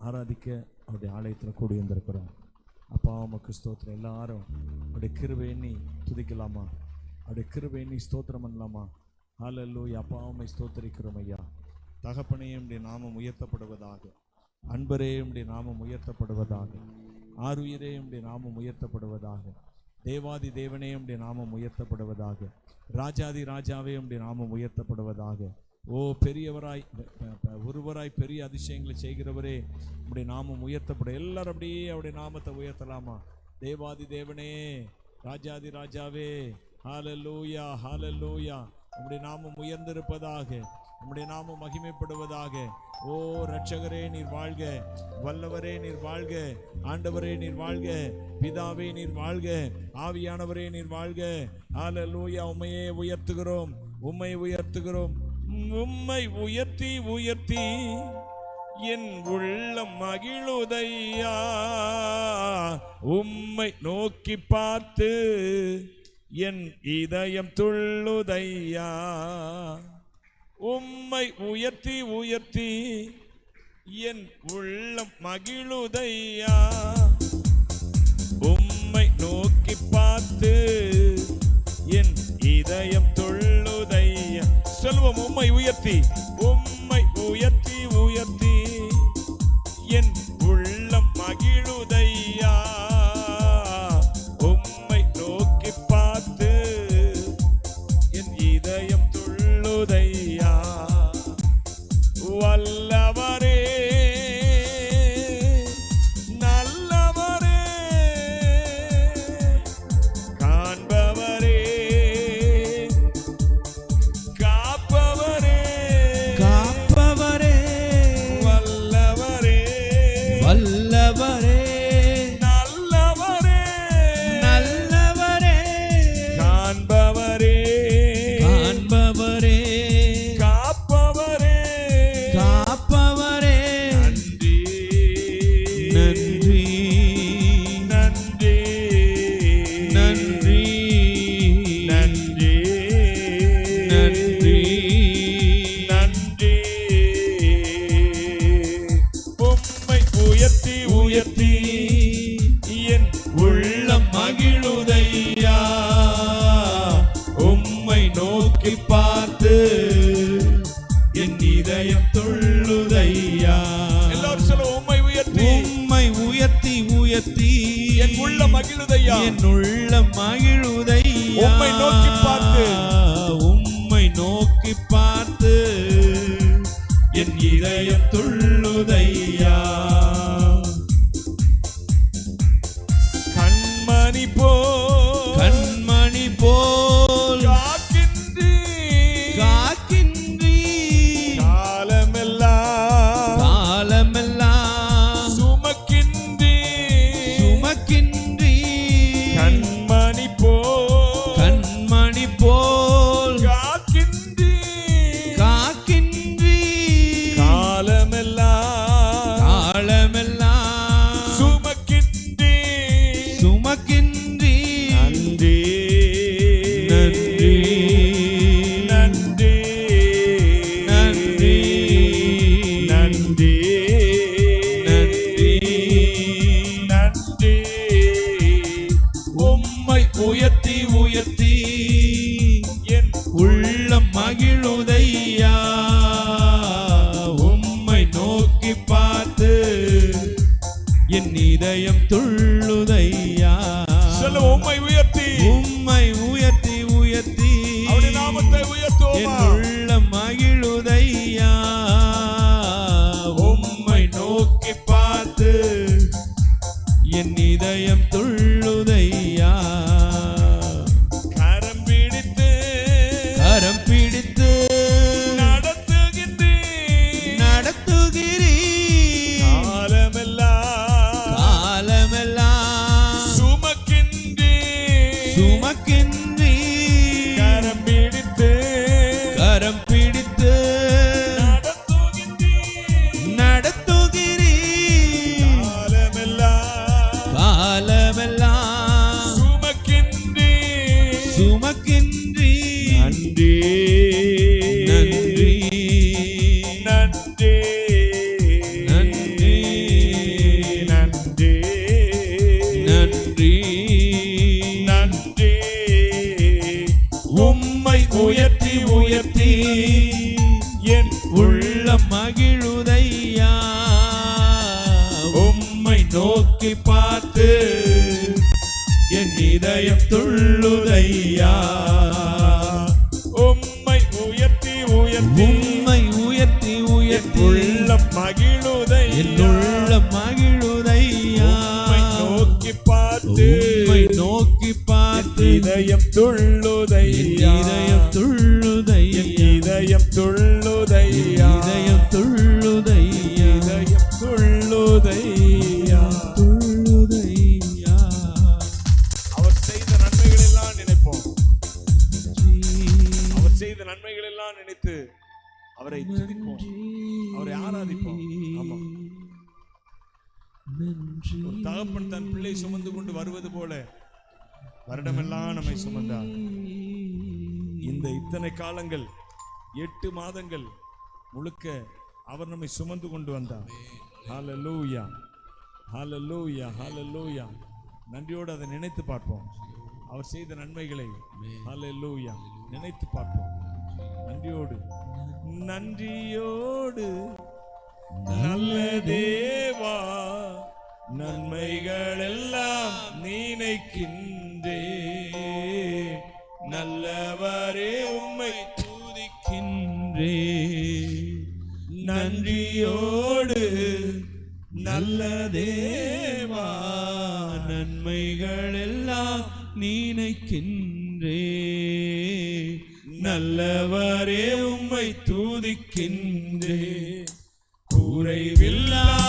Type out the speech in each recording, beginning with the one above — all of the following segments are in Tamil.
ஆராதிக்க அவருடைய ஆலயத்தில் கூடி வந்திருக்கிறோம். அப்பா உமக்கு ஸ்தோத்திரம். எல்லாரும் அவருடைய கிருபை எண்ணி துதிக்கலாமா? அவருடைய கிருபை எண்ணி ஸ்தோத்திரம் பண்ணலாமா? ஹalleluya அப்பா அம்மை ஸ்தோத்திரிக்கிறோம் ஐயா. தகப்பனே நாமம் உயர்த்தப்படுவதாக. அன்பரே உம்முடைய நாமம் உயர்த்தப்படுவதாக. ஆருயிரே உம்முடைய நாமம் உயர்த்தப்படுவதாக. தேவாதி தேவனே உம்முடைய நாமம் உயர்த்தப்படுவதாக. ராஜாதி ராஜாவே உம்முடைய நாமம் உயர்த்தப்படுவதாக. ஓ பெரியவராய் ஒருவராய் பெரிய அதிசயங்களை செய்கிறவரே அப்படி நாமம் உயர்த்தப்பட எல்லாரும் அப்படியே அவருடைய நாமத்தை உயர்த்தலாமா? தேவாதி தேவனே ராஜாதி ராஜாவே ஹalleluya ஹalleluya. நம்முடைய நாமம் உயர்ந்திருப்பதாக நம்முடைய நாமம் மகிமைப்படுவதாக. ஓ ரட்சகரே நீர் வாழ்க. வல்லவரே நீர் வாழ்க. ஆண்டவரே நீர் வாழ்க. பிதாவே நீர் வாழ்க. ஆவியானவரே நீர் வாழ்க. ஹalleluya உம்மையே உயர்த்துகிறோம். உம்மை உயர்த்துகிறோம். உம்மை உயர்த்தி உயர்த்தி என் உள்ளம் மகிழுதையா? உம்மை நோக்கி பார்த்து என் இதயம் துள்ளுதையா? உம்மை உயர்த்தி உயர்த்தி என் உள்ளம் மகிழுதையா? உம்மை நோக்கி பார்த்து என் இதயம் தொள்ளுதையா உம்மை உயர்த்தி உம் உயர்த்தி உயர்த்தி. என் உள்ள மகிழுதையா? உம்மை நோக்கி பார்த்து என் இதயம் துள்ளுதையா? சொல்ல உம்மை உயர்த்தி. உம்மை உயர்த்தி உயர்த்தி. நாமத்தை உயர்த்துவோம்? உள்ள மகிழுதையா? உம்மை நோக்கி பார்த்து என் இதயம் துள்ளு உயர்த்தி உயர்த்தி. என் உள்ள மகிழுதையா? உம்மை நோக்கி பார்த்து என் இதயம் துள்ளுதையா? உம்மை உயர்த்தி உயர்த்தி. உம்மை உயர்த்தி உயர்த்தி. உள்ள மகிழுதை என் உள்ள மகிழுதையா? நோக்கி பார்த்து நோக்கி பார்த்து. இதயம் துள்ளு ஒரு தகப்பன் தன் பிள்ளை சுமந்து கொண்டு வருவது போல வருடமெல்லாம் நம்மை சுமந்தார். இந்த இத்தனை காலங்கள் எட்டு மாதங்கள் முழுக்க அவர் நம்மை சுமந்து கொண்டு வந்தார். ஹalleluya ஹalleluya ஹalleluya. நன்றியோடு அதை நினைத்து பார்ப்போம். அவர் செய்த நன்மைகளை ஹalleluya நினைத்து பார்ப்போம். நன்றியோடு நன்றியோடு. நல்ல தேவா நன்மைகள் எல்லாம் நினைக்கின்றே நல்லவரே உம்மை துதிக்கின்றே நன்றியோடு நல்ல தேவா நன்மைகள் எல்லாம் நினைக்கின்றே நல்லவரே உம்மை துதிக்கின்றே குறைவில்லா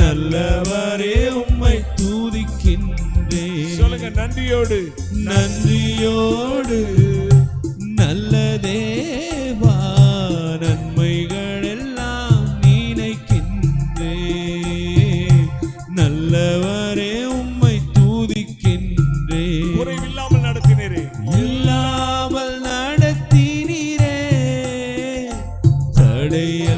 நல்லவரே உம்மை தூதிக்கின்றே. சொல்லுங்க நன்றியோடு. நன்றியோடு நல்ல தேவா நன்மைகள் எல்லாம் நினைக்கின்றே. நல்லவரே உம்மை தூதிக்கின்றே. குறைவில்லாமல் நடத்தினரே. இல்லாமல் நடத்தினீரே. தடையெல்லாம்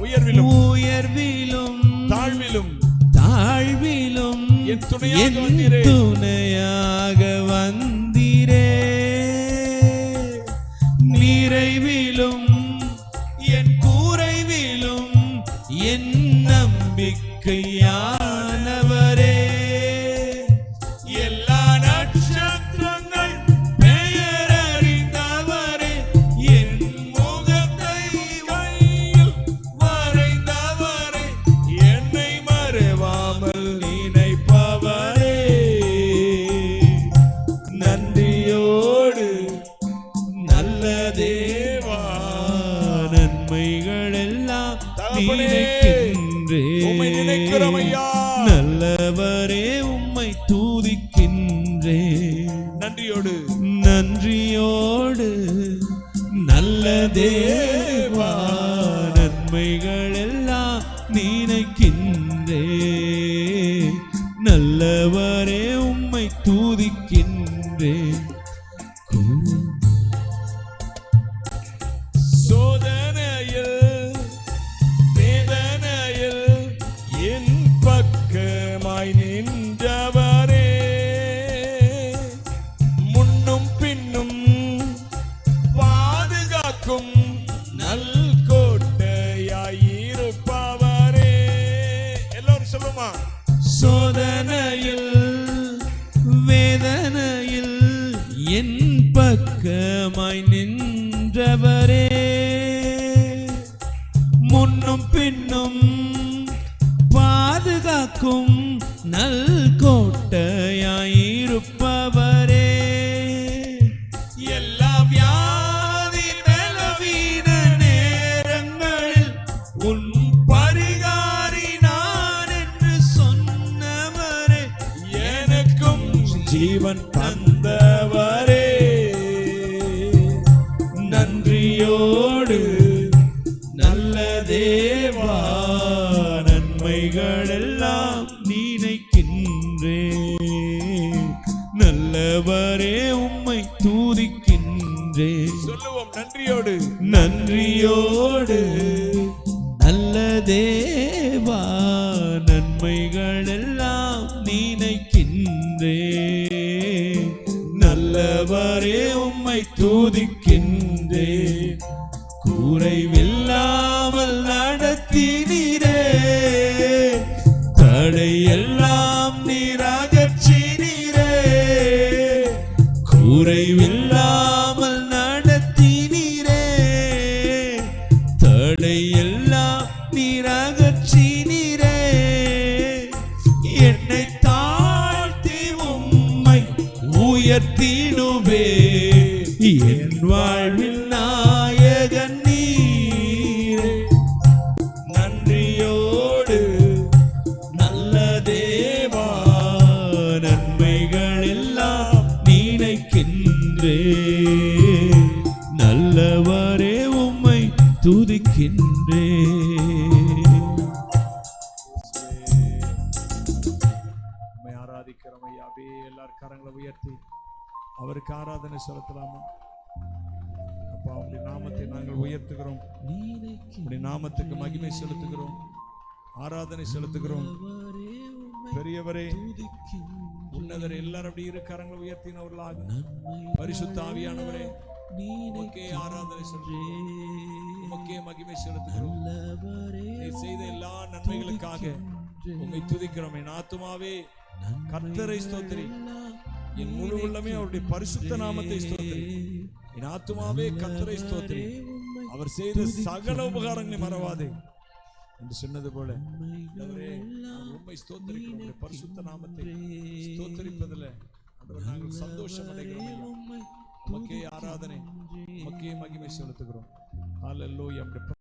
உயர்விலும் உயர்விலும் தாழ்விலும் தாழ்விலும் என் துணையாக வந்தீரே. நிறைவிலும் என் குறைவிலும் என் நம்பிக்கையானவரே நல்லவர் ஜீவன் தந்தவரே. நன்றியோடு நல்ல தேவா நன்மைகள் எல்லாம் நினைக்கின்றே. நல்லவரே உம்மை தூதிக்கின்றே. சொல்லுவோம் நன்றியோடு. நன்றியோடு நல்ல உம்மை தூதிக்கின்றே குறைவில்லாமல் நடத்தினீரே. தடையெல்லாம் அவருக்கு ஆராதனை செலுத்தலாமா? அப்பா உங்களுடைய நாமத்தை நாங்கள் உயர்த்துகிறோம். உங்களுடைய நாமத்துக்கு மகிமை செலுத்துகிறோம். ஆராதனை செலுத்துகிறோம். பெரியவரே உன்னதர் எல்லாரும் அப்படி இருக்காரங்களை உயர்த்தினவர்களாக. பரிசுத்த ஆவியானவரே உமக்கே ஆராதனை செலுத்துகிறோம். உமக்கே மகிமை செலுத்துகிறோம். நீ செய்த எல்லா நன்மைகளுக்காக உம்மை துதிக்கிறோம். என் ஆத்துமாவே கர்த்தரை ஸ்தோத்திரி. என் முழு உள்ளமே அவருடைய பரிசுத்த நாமத்தை ஸ்தோத்திரி. என் ஆத்மாவே கத்தரை ஸ்தோத்திரி. அவர் செய்த சகல உபகாரங்களை மறவாதே. என்று சொன்னது போல உண்மை ஸ்தோத்திரிக்கிறோம். பரிசுத்த நாமத்தை ஸ்தோத்திரிப்பதில் நாங்கள் சந்தோஷம் அடைகிறோம் ஐயா. உமக்கே ஆராதனை உமக்கே மகிமை செலுத்துகிறோம். ஹalleluya. நம்முடைய